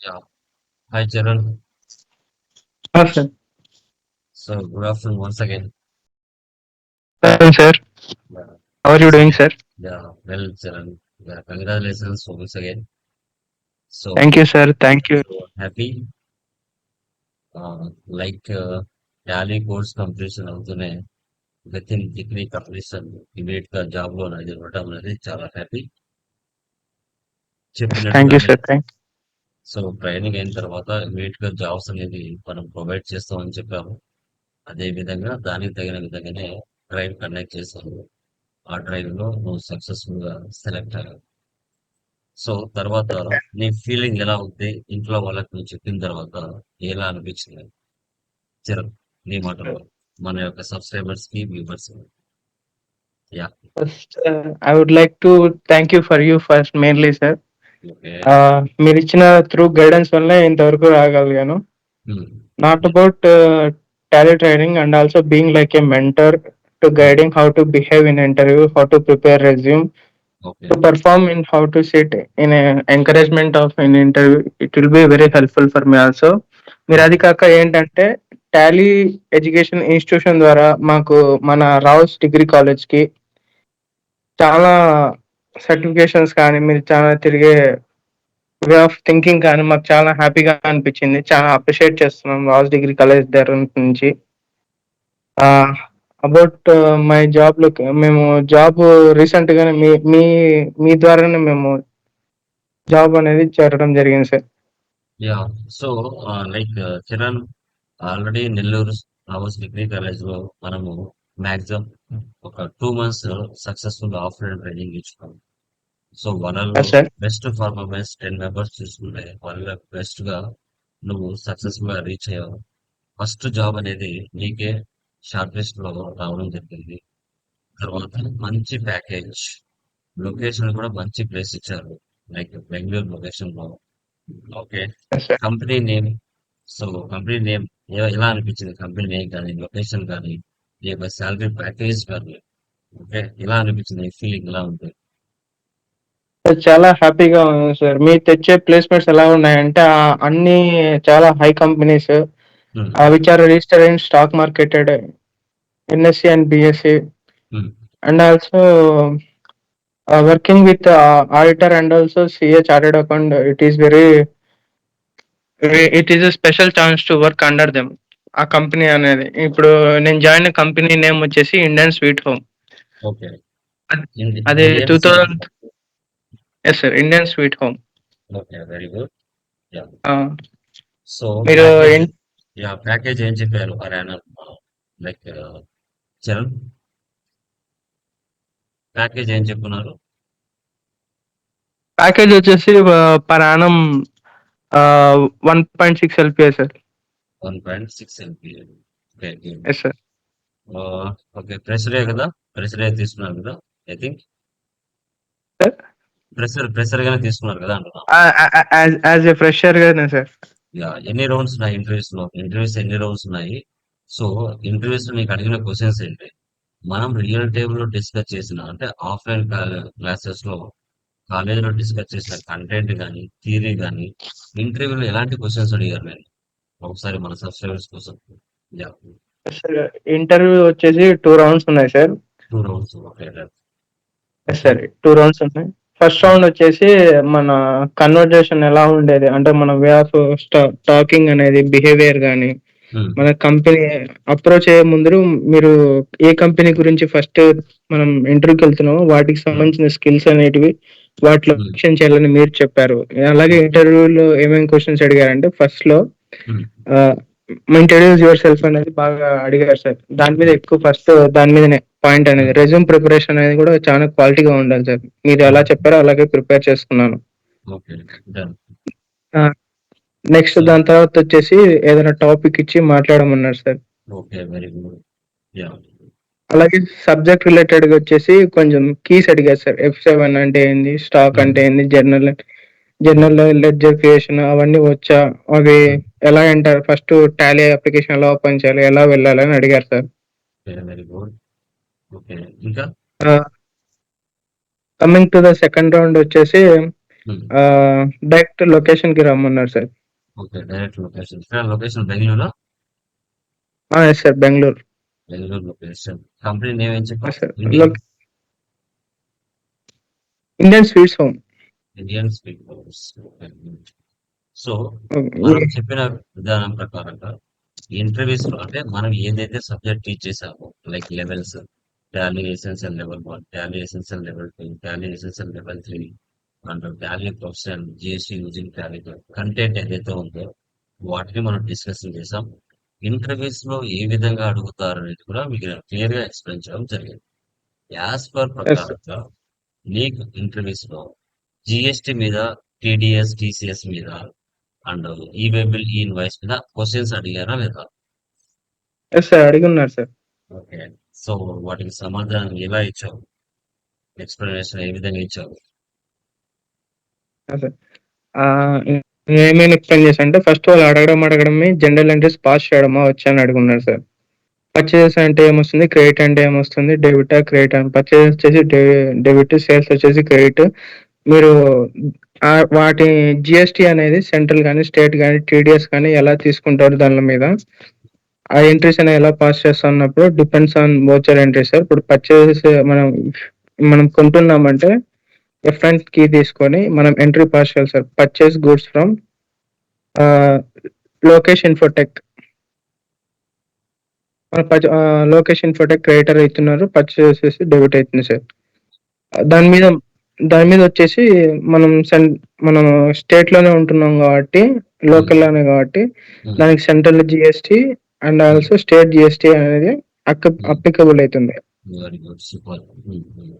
Yeah. Hi, Charan. Yes, sir. So, good afternoon once again. Hello, sir. Yeah, How are you doing, sir? yeah, well, Charan. Yeah, congratulations once again. So, Thank you, sir. Thank you. so happy. Uh, like uh, Tally course completion అవుతూనే with in degree completion immediate గా job లో అనేది ఇవ్వడం అనేది చాలా happy Thank you, చెప్పినట్టుగానే sir. Thank so training అయిన తర్వాత ఇమీడియట్గా జాబ్స్ అనేది మనం ప్రొవైడ్ చేస్తామని చెప్పాము. అదే విధంగా దానికి తగిన విధంగానే డ్రైవ్ కండక్ట్ చేశాము. ఆ డ్రైవ్లో నువ్వు సక్సెస్ఫుల్గా సెలెక్ట్ అయ్యావు. సో తర్వాత నీ ఫీలింగ్ ఎలా ఉంది? ఇంట్లో వాళ్ళకి నువ్వు చెప్పిన తర్వాత ఎలా అనిపించింది? చిర నీ మాటలో మన యొక్క సబ్స్క్రైబర్స్కి viewers yeah. First I would like to thank you for you first mainly sir. మీరు ఇచ్చిన త్రూ గైడెన్స్ వల్ల ఇంతవరకు రాగలిగాను. Not about Tally training and also being like a mentor to guiding how to behave in interview how to prepare resume perform in how to sit in a encouragement of an interview it will be very helpful for me also మీరు అది కాక ఏంటంటే Tally education institution ద్వారా మాకు మన Rao's degree కాలేజ్కి చాలా certifications కానీ మీరు చాలా తిరిగే వే ఆఫ్ థింకింగ్ కానీ మాకు చాలా హ్యాపీగా అనిపించింది. చాలా అప్రిషియేట్ చేస్తున్నాం లాస్ట్ డిగ్రీ కాలేజ్ దగ్గర నుంచి. అబౌట్ మై జాబ్లో మేము జాబ్ రీసెంట్ గానే మీ మీ మీ ద్వారానే మేము జాబ్ అనేది చేరడం జరిగింది sir yeah so like Kiran already Nellore Rao's degree కాలేజ్లో మనము మాక్సిమం ఒక two months successful offline training ఇచ్చుకున్నాం. So sir. Best performance ten members చూసుకుంటే వాళ్ళ బెస్ట్గా నువ్వు సక్సెస్ఫుల్గా రీచ్ అయ్యావు. ఫస్ట్ జాబ్ అనేది నీకే షార్ట్ లిస్ట్లో రావడం జరిగింది. తర్వాత మంచి ప్యాకేజ్ లొకేషన్ కూడా మంచి ప్లేస్ ఇచ్చారు. లైక్ బెంగళూరు లొకేషన్లో. Okay. Company name so company name ఎలా అనిపించింది? కంపెనీ నేమ్ కానీ లొకేషన్ కానీ నీ యొక్క శాలరీ ప్యాకేజ్ కానీ. ఓకే ఎలా అనిపించింది? ఫీలింగ్ ఎలా ఉంది? సార్, చాలా హ్యాపీగా ఉంది సార్. మీరు తెచ్చే ప్లేస్మెంట్స్ ఎలా ఉన్నాయంటే ఆ అన్ని చాలా high companies. Which are registered in stock marketed NSC and BSC. And also working with auditor and also CA chartered account it is very it is a special chance to work under them ఆ company అనేది. ఇప్పుడు నేను join company name వచ్చేసి Indian sweet home అది two thousand yes sir Indian sweet home okay very good so మీరు yeah package ఏం చెప్పారు? Arena like Charan? Package ఏం చెప్పున్నారు? ప్యాకేజ్ వచ్చేసి per annum one point six LPA sir one point six LP okay yes sir okay ప్రెషరే కదా? ప్రెషరే తీసుకున్నారు కదా I think Sir? Fresher fresher గానే తీసుకున్నారు కదా అంటున్నా. యాజ్ ఎ ఫ్రెషర్ గానే సార్. యా ఎన్ని రౌండ్స్ ఉన్నాయి ఇంటర్వ్యూస్లో? ఇంటర్వ్యూస్ ఎన్ని రౌండ్స్ ఉన్నాయి? సో ఇంటర్వ్యూస్లో నీకు అడిగిన క్వశ్చన్స్ ఏంటి? మనం రియల్ టైమ్లో డిస్కస్ చేసిన అంటే ఆఫ్లైన్ క్లాసెస్లో కాలేజ్లో డిస్కస్ చేసిన కంటెంట్ కానీ థియరీ కానీ ఇంటర్వ్యూలో ఎలాంటి క్వశ్చన్స్ అడిగారు నేను ఒకసారి మన సబ్స్క్రైబర్స్ కోసం. యా. ఇంటర్వ్యూ వచ్చేసి టూ రౌండ్స్ ఉన్నాయి sir. Two rounds okay sir two rounds ఉన్నాయి. ఫస్ట్ రౌండ్ వచ్చేసి మన కన్వర్జేషన్ ఎలా ఉండేది? అంటే మన వే ఆఫ్ టాకింగ్ అనేది బిహేవియర్ కానీ మన కంపెనీ అప్రోచ్ అయ్యే ముందు మీరు ఏ కంపెనీ గురించి ఫస్ట్ మనం ఇంటర్వ్యూకి వెళ్తున్నామో వాటికి సంబంధించిన స్కిల్స్ అనేటివి వాటిలో Hmm. క్వశ్చన్ చేయాలని మీరు చెప్పారు. అలాగే ఇంటర్వ్యూలో ఏమేమి క్వశ్చన్స్ అడిగారంటే ఫస్ట్లో ఇంట్రడ్యూస్ యువర్ సెల్ఫ్ అనేది బాగా అడిగారు సార్. దాని మీద ఎక్కువ ఫస్ట్ దాని మీదనే పాయింట్ అనేది రెజ్యూమ్ ప్రిపరేషన్ అనేది కూడా చాలా క్వాలిటీగా ఉండాలి సార్. మీరు ఎలా చెప్పారో అలాగే ప్రిపేర్ చేసుకున్నాను. నెక్స్ట్ దాని తర్వాత వచ్చేసి ఏదైనా టాపిక్ ఇచ్చి మాట్లాడమన్నారు సార్. అలాగే సబ్జెక్ట్ రిలేటెడ్గా వచ్చేసి కొంచెం కీస్ అడిగారు సార్. ఎఫ్ సెవెన్ అంటే ఏంది స్టాక్ అంటే ఏంది జర్నల్ జర్నల్ లెడ్జర్ క్రియేషన్ అవన్నీ వచ్చా? అవి ఎలా అంటారు? ఫస్ట్ టాలీ అప్లికేషన్ ఎలా ఓపెన్ చేయాలి ఎలా వెళ్ళాలి అని అడిగారు sir. Okay very good okay ఇంకా coming to the second round వచ్చేసి డైరెక్ట్ లొకేషన్‌కి రమ్మన్నారు సార్. ఓకే. Direct location. ఇక్కడ location బెంగుళూరా? Yes sir. Bengaluru. Bengaluru location. Company name ఏం sir. Indian sweets home. Indian. Okay. Good. So. మనం చెప్పిన విధానం ప్రకారంగా ఇంటర్వ్యూస్‌లో అంటే మనం ఏదైతే సబ్జెక్ట్ టీచ్ చేసామో like levels Tally essential level 1, Tally essential level 2, Tally essential level 3 and Tally professional GST using Tally content ఏదైతే ఉందో వాటిని మనం డిస్కషన్ చేసాం. ఇంటర్వ్యూస్‌లో ఏ విధంగా అడుగుతారు అనేది కూడా మీకు క్లియర్‌గా ఎక్స్‌ప్లెయిన్ చేయడం జరిగింది. As per. ప్రకారంగా నీకు ఇంటర్వ్యూస్‌లో జీఎస్టీ మీద, టీడీఎస్, టీసీఎస్ మీద and e way bill, e invoice మీద క్వెషన్స్ అడిగారా లేదా? సార్. అడిగున్నారు సార్. ఓకే. సో, వాటికి సమాధానం ఎలా ఇచ్చావు? ఎక్స్ప్లెనేషన్ ఏ విధంగా ఇచ్చావు? ఏమేమి ఎక్స్‌ప్లెయిన్ చేశా అంటే ఫస్ట్ వాళ్ళు అడగడం అడగడమే జనరల్ ఎంట్రీస్ పాస్ చేయడమా వచ్చా అని అడుగున్నారు సార్. పర్చేజెస్ అంటే ఏమొస్తుంది? క్రెడిట్ అంటే ఏమొస్తుంది? డెబిట్ క్రెడిట్ అని పర్చేజెస్ వచ్చేసి డెబిట్, సేల్స్ వచ్చేసి క్రెడిట్. మీరు వాటి జిఎస్టి అనేది సెంట్రల్ కానీ స్టేట్ కానీ టీడీఎస్ కానీ ఎలా తీసుకుంటారు దాని మీద. ఆ ఎంట్రీస్ అనేవి ఎలా పాస్ చేస్తాం అన్నప్పుడు depends on voucher entries sir. ఇప్పుడు పర్చేజెస్ మనం మనం కొంటున్నామంటే ఎఫ్ అండ్ కీ తీసుకొని మనం ఎంట్రీ పాస్ చేయాలి sir. Purchase goods from Lokesh Infotech. Lokesh Infotech creator అయితున్నారు. Purchase వచ్చేసి డెబిట్ అయితుంది సార్. దాని మీద దాని మీద వచ్చేసి మనం సెన్ మనం స్టేట్‌లోనే ఉంటున్నాం కాబట్టి హ్మ్. లోకల్‌లోనే కాబట్టి హ్మ్. దానికి central GST and. Also state GST అనేది. అప్లికబుల్ అయితుంది. Very good. Super. Hmm. Hmm.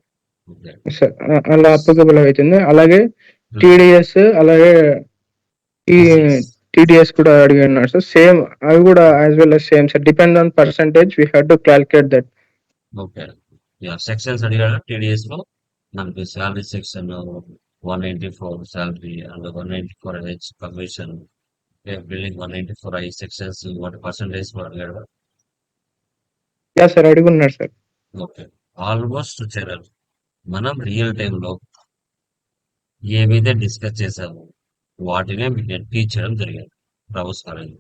Okay. Sir. అ అలా అప్లికబుల్ అయితుంది. అలాగే. టీడీఎస్ అలాగే ఈ. టీడీఎస్ కూడా అడిగున్నారు సార్. సేమ్ అవి కూడా as well as same sir. Depend on percentage we have to calculate that. Okay. Sections అడిగాడా టీడీఎస్‌లో? మనకి salary section 194 salary and 194 H commission. Okay. Billing 194 I sections వాటి పర్సెంటేజ్ కూడా అడిగాడా? యాహ్! సార్. అడిగున్నారు sir. Okay. Almost చేరారు. మనం real టైమ్‌లో ఏవైతే డిస్కస్ చేసామో వాటినే మీకు నేను టీచ్ చేయడం జరిగింది. బ్రౌజ్ కాలేజ్‌లో.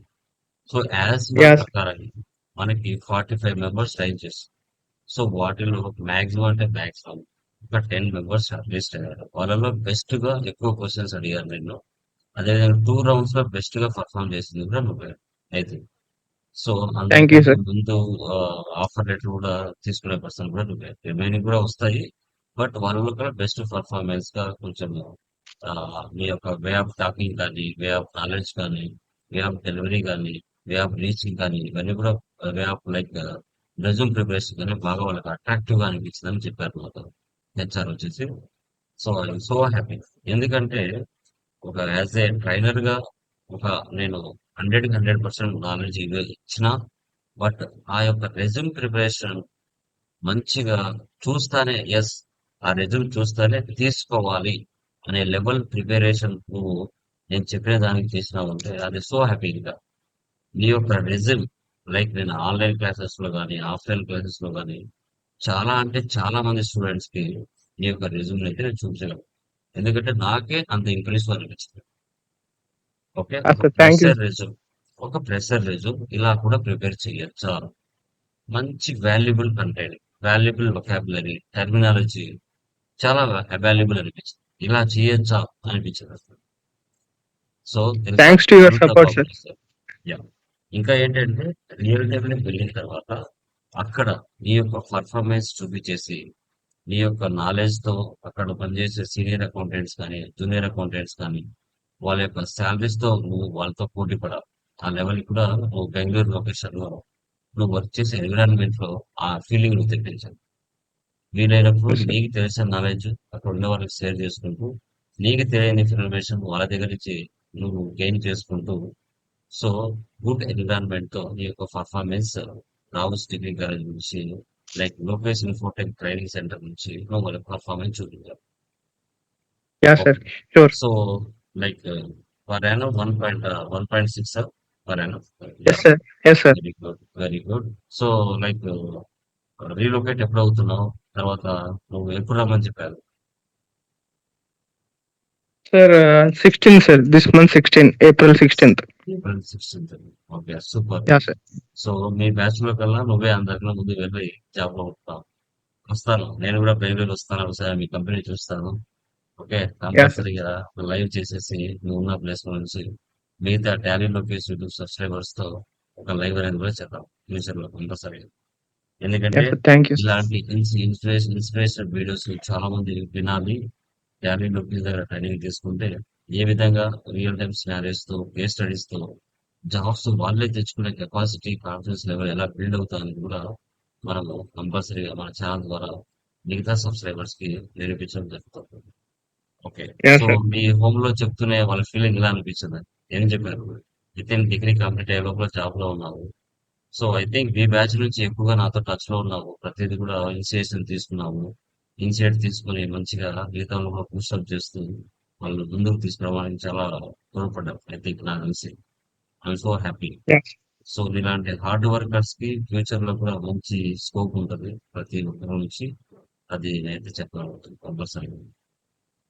So, yeah! ప్రకారం మనకి 45 మెంబర్స్ ట్రైన్ చేసాం. సో, వాటిలో మాక్సిమం అంటే మాక్సిమం ఒక 10 మెంబర్స్ అట్‌లీస్ట్ అయ్యారు. వాళ్ళలో బెస్ట్‌గా ఎక్కువ క్వెషన్స్ అడిగారు నిన్ను. అదేవిధంగా 2 రౌండ్స్‌లో బెస్ట్‌గా పెర్ఫార్మ్ చేసింది కూడా నువ్వే. అయితే. So, you sir. ముందు ఆఫర్ లెటర్ కూడా తీసుకునే పర్సన్ కూడా నువ్వే. రిమైనింగ్ కూడా వస్తాయి. బట్ వాళ్ళలో కూడా బెస్ట్ పెర్ఫార్మన్స్‌గా కొంచెం ఆహ్, నీ యొక్క వే ఆఫ్ టాకింగ్ కానీ, వే ఆఫ్ నాలెడ్జ్ కానీ, వే ఆఫ్ డెలివరీ కానీ, వే ఆఫ్ రీచింగ్ కానీ ఇవన్నీ కూడా way of like resume preparation గాని బాగా వాళ్ళకి అట్రాక్టివ్‌గా అనిపించిందని చెప్పారు నాతో. హెచ్ఆర్ వచ్చేసి. So, I am so happy. ఎందుకంటే ఒక యాస్ ట్రైనర్ ట్రైనర్‌గా ఒక నేను 100కి 100% నాలెడ్జ్ ఇవే ఇచ్చిన బట్ ఆ యొక్క రెజ్యూమ్ ప్రిపరేషన్ మంచిగా చూస్తానే ఎస్ ఆ రెజ్యూమ్ చూస్తానే తీసుకోవాలి అనే లెవెల్ ప్రిపరేషన్ నువ్వు నేను చెప్పిన దానికి చేసినావంటే అది సో హ్యాపీ నీ యొక్క రెజ్యూమ్ లైక్ నేను ఆన్‌లైన్ క్లాసెస్‌లో కానీ ఆఫ్‌లైన్ క్లాసెస్‌లో కానీ చాలా అంటే చాలా మంది స్టూడెంట్స్‌కి నీ యొక్క రెజ్యూమ్ అయితే నేను చూపించగలను. ఎందుకంటే నాకే అంత ఇంప్రెసివ్ అనిపించింది. ఓకే. ఫ్రెషర్ రెజ్యూమ్ ఒక ఫ్రెషర్ రెజ్యూమ్ ఇలా కూడా ప్రిపేర్ చేయొచ్చా? మంచి valuable content, valuable vocabulary, terminology చాలా అవైలబుల్ అనిపించింది. ఇలా చేయొచ్చా అనిపించింది అసలు. So, thanks to your support sir. ఇంకా ఏంటంటే రియల్ టైమ్‌లోకి వెళ్ళిన తర్వాత అక్కడ నీ యొక్క పెర్ఫార్మన్స్ చూపించేసి నీ యొక్క నాలెడ్జ్‌తో అక్కడ పనిచేసే సీనియర్ అకౌంటెంట్స్ కానీ, జూనియర్ అకౌంటెంట్స్ కానీ వాళ్ళ యొక్క సాలరీస్‌తో నువ్వు వాళ్ళతో పోటీ పడాలి. ఆ లెవెల్‌కి కూడా నువ్వు బెంగుళూరు లొకేషన్‌లో నువ్వు వర్క్ చేసే ఎన్విరాన్మెంట్‌లో ఆ ఫీలింగ్ నువ్వు తెప్పించాలి. వీలైనప్పుడు. నీకు తెలిసిన నాలెడ్జ్ అక్కడ ఉన్న వాళ్ళకి షేర్ చేసుకుంటూ, నీకు తెలియని ఇన్ఫర్మేషన్ వాళ్ళ దగ్గర నుంచి నువ్వు గెయిన్ చేసుకుంటూ సో, గుడ్ ఎన్విరాన్మెంట్‌తో నీ యొక్క పెర్ఫార్మన్స్ రావుస్ డిగ్రీ కాలేజ్ నుంచి like Lokesh Infotech training centre నుంచి వాళ్ళ performance! Sir. Sure. So, like per annum 1 point 1.6 per annum? Yes yeah! Sir. Yes sir. Very good. Very good. So, like relocate ఎప్పుడవుతున్నావు? తర్వాత నువ్వు ఎప్పుడు రమ్మని చెప్పారు? Sir sixteen sir this month sixteen April sixteenth April sixteenth okay super sir so మీ బ్యాచ్లో కల్లా నువ్వే అందరికన్నా ముందు వెళ్ళి జాబ్లో ఉంటావు వస్తాను. నేను కూడా బెంగళూరు వస్తాను ఒకసారి మీ కంపెనీ చూస్తాను. ఓకే కంపల్సరీగా లైవ్ చేసేసి నువ్వు ఉన్న ప్లేస్ నుంచి మిగతా టాలీ లొకేషన్ యూట్యూబ్ సబ్స్క్రైబర్స్తో ఒక లైవ్ అనేది కూడా చేద్దాం. ఫ్యూచర్లో కంపల్సరీ ఎందుకంటే ఇలాంటి ఇన్స్పిరేషన్ ఇన్స్పిరేషన్ వీడియోస్ చాలా మంది వినాలి. టాలీ లొకేషన్ దగ్గర ట్రైనింగ్ తీసుకుంటే ఏ విధంగా రియల్ టైమ్ సినారీస్తో కేస్ స్టడీస్తో జాబ్స్ వాళ్ళే తెచ్చుకునే కెపాసిటీ కాన్ఫిడెన్స్ లెవెల్ ఎలా బిల్డ్ అవుతుందని కూడా మనము కంపల్సరీగా మన ఛానల్ ద్వారా మిగతా సబ్స్క్రైబర్స్కి నిరూపించడం జరుగుతుంది. Okay so. మీ హోమ్లో చెప్తూనే వాళ్ళ ఫీలింగ్ ఎలా అనిపించింది? ఏం చెప్పారు? విత్ డిగ్రీ కంప్లీట్ అయ్యే లోపల జాబ్లో ఉన్నావు. సో ఐ థింక్ మీ బ్యాచ్ నుంచి ఎక్కువగా నాతో టచ్లో ఉన్నావు. ప్రతిదీ కూడా ఇనిషియేషన్ తీసుకున్నావు. ఇనిషియేట్ తీసుకుని మంచిగా జీవితంలో కూడా పుషప్ చేస్తూ వాళ్ళు ముందుకు తీసుకురావడానికి చాలా తోడ్పడ్డారు ఐ థింక్ నాకు తెలిసి ఐఎమ్ సో హ్యాపీ. సో ఇలాంటి హార్డ్ వర్కర్స్కి ఫ్యూచర్లో కూడా మంచి స్కోప్ ఉంటుంది ప్రతి ఒక్కరి నుంచి. అది నేనైతే చెప్పగలుగుతాను compulsory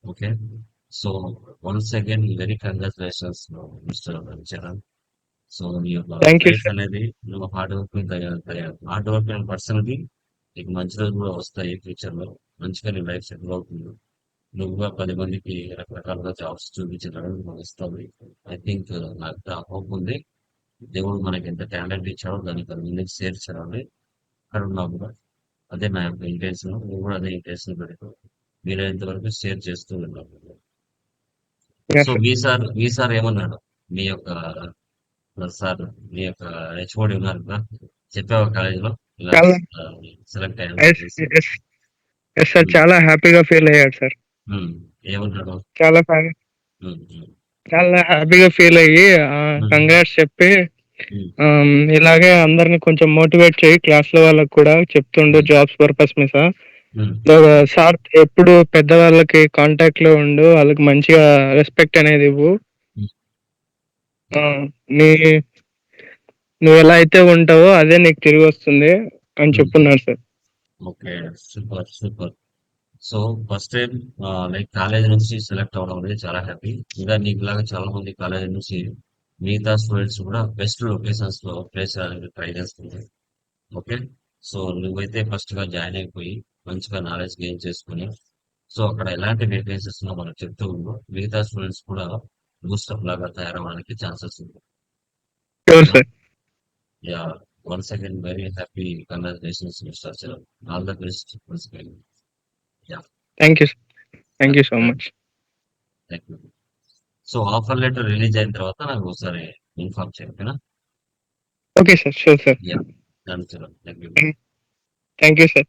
okay so once again very congratulations mister Charan so నీ యొక్క. అనేది నువ్వు హార్డ్ వర్క్ హార్డ్ వర్క్ పర్సన్కి నీకు మంచి రోజులు కూడా వస్తాయి ఫ్యూచర్లో. మంచిగా నీ లైఫ్ సెటిల్ అవుతుంది. నువ్వుగా పది మందికి రకరకాలుగా జాబ్స్ చూపించడం వస్తుంది ఐ థింక్ నాకు ఆ హోప్ ఉంది. దేవుడు మనకి ఎంత టాలెంట్ ఇచ్చాడో దానికి మందికి షేర్ చేయాలి. అక్కడ ఉన్నా కూడా అదే నా యొక్క ఇంటెన్షన్ నువ్వు కూడా అదే ఇంటెన్షన్ పెట్టుకో వీలైనంత వరకు షేర్ చేస్తూ Yes, సో sir. మీ సార్ మీ సార్ ఏమన్నాడు? మీ యొక్క సార్ మీ యొక్క హెచ్ఓడి ఉన్నారు కదా? చెప్పావా కాలేజీలో ఇలా సెలెక్ట్ ఎస్ అయ్యాను. ఎస్ సార్ చాలా హ్యాపీగా ఫీల్ అయ్యాడు సార్ చాలా చాలా హ్యాపీగా ఫీల్ అయ్యి కంగ్రాట్స్ చెప్పి ఉమ్, ఆమ్, ఇలాగే అందరిని కొంచెం మోటివేట్ చేయి. క్లాస్లో వాళ్ళకి కూడా చెప్తుండు జాబ్స్ పర్పస్ మీద. సార్ ఎప్పుడు పెద్దవాళ్ళకి కాంటాక్ట్లో ఉండు వాళ్ళకి మంచిగా రెస్పెక్ట్ అనేది ఇవ్వు. ఆ, నీ నువ్వు ఎలా అయితే ఉంటావో అదే నీకు తిరిగి వస్తుంది అని చెప్పున్నారు sir okay super super. So first time like college నుంచి సెలెక్ట్ అవడం అనేది చాలా హ్యాపీ. ఇంకా నీకు లాగా చాలా మంది కాలేజ్ నుంచి మిగతా స్టూడెంట్స్ కూడా బెస్ట్ లొకేషన్స్లో ప్లేస్ చేయడానికి ట్రై చేస్తుంది ఓకే సో నువ్వైతే ఫస్ట్గా జాయిన్ అయిపోయి మంచిగా నాలెడ్జ్ గెయిన్ చేసుకుని సో అక్కడ ఎలాంటి వేకెన్సీస్ ఉన్నా మనకు చెప్తూ ఉండు. మిగతా స్టూడెంట్స్ కూడా బూస్టప్ లాగా తయారవడానికి ఛాన్సెస్ ఉంది sure sir. Yeah once again very happy congratulations mister Charan all the best once again thank you thank you so much thank you so offer letter release అయిన తర్వాత నాకు ఒకసారి ఇన్ఫార్మ్ చేయకపోయినా okay sir sure sir yeah thank you thank you sir